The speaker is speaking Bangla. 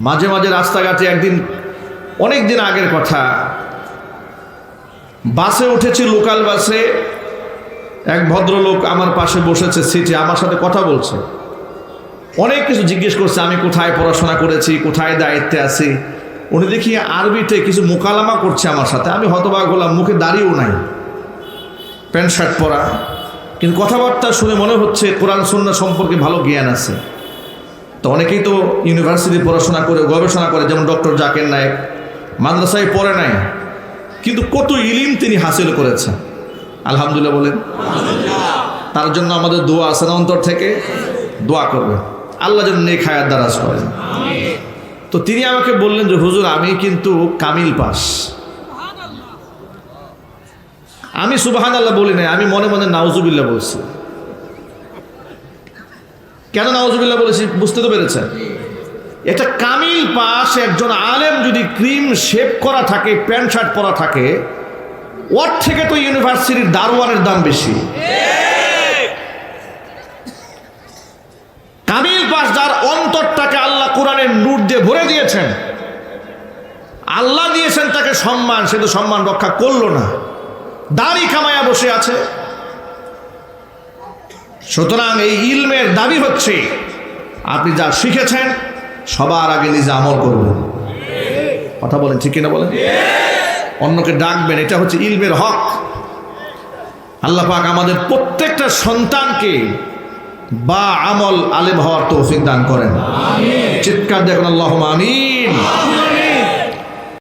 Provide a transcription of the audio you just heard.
মাঝে মাঝে রাস্তাঘাটে একদিন, অনেক দিন আগের কথা, বাসে উঠেছি লোকাল বাসে, এক ভদ্রলোক আমার পাশে বসেছে সিটে, আমার সাথে কথা বলছে। অনেক কিছু জিজ্ঞেস করছে, আমি কোথায় পড়াশোনা করেছি, কোথায় দায়িত্বে আছি। উনি দেখি আরবিতে কিছু মোকালামা করছে আমার সাথে, আমি হতবাক হলাম, মুখে দাঁড়িয়েও নাই, প্যান্ট শার্ট পরা। কিন্তু কথাবার্তা শুনে মনে হচ্ছে কোরআন সন্না সম্পর্কে ভালো জ্ঞান আছে। তো অনেকেই তো ইউনিভার্সিটি পড়াশোনা করে, গবেষণা করে, যেমন ডক্টর জাকের নায়ক। মাদ্রাসায় পড়ে নাই, কিন্তু কত ইলিম তিনি হাসিল করেছেন। আলহামদুলিল্লাহ বলেন। তার জন্য আমাদের দোয়া আছে না অন্তর থেকে? দোয়া করবে আল্লাহ যেন নেক হায়াত দারাজ করেন। তো তিনি আমাকে বললেন যে, হুজুর, আমি কিন্তু কামিল পাস। আমি সুবাহান আল্লাহ বলি নাই, আমি মনে মনে নাউজুবিল্লাহ বলছি। কেন নাউজুবিল্লাহ বলেছি? বুঝতে তো পেরেছেন। এটা কামিল পাস একজন আলেম যদি ক্রিম শেপ করা থাকে, প্যান্ট শার্ট পরা থাকে, ওর থেকে তো ইউনিভার্সিটির দারোয়ানের দাম বেশি। কামিল পাস যার অন্তরটাকে আল্লাহ কোরআনের নূর দিয়ে ভরে দিয়েছেন, আল্লাহ দিয়েছেন তাকে সম্মান, সে তো সম্মান রক্ষা করল না। দাড়ি কামায়া বসে আছে। সুতরাং এই ইলমের দাবি হচ্ছে, আপনি যা শিখেছেন, সবার আগে নিজে আমল করবেন কথা বলেন, ঠিক কিনা বলেন? অন্যকে ডাকবেন, এটা হচ্ছে ইলমের হক। আল্লাহ পাক আমাদের প্রত্যেকটা সন্তানকে বা আমল আলেম হওয়ার তৌফিক দান করেন। চিৎকার দেখুন আল্লাহ আমিন।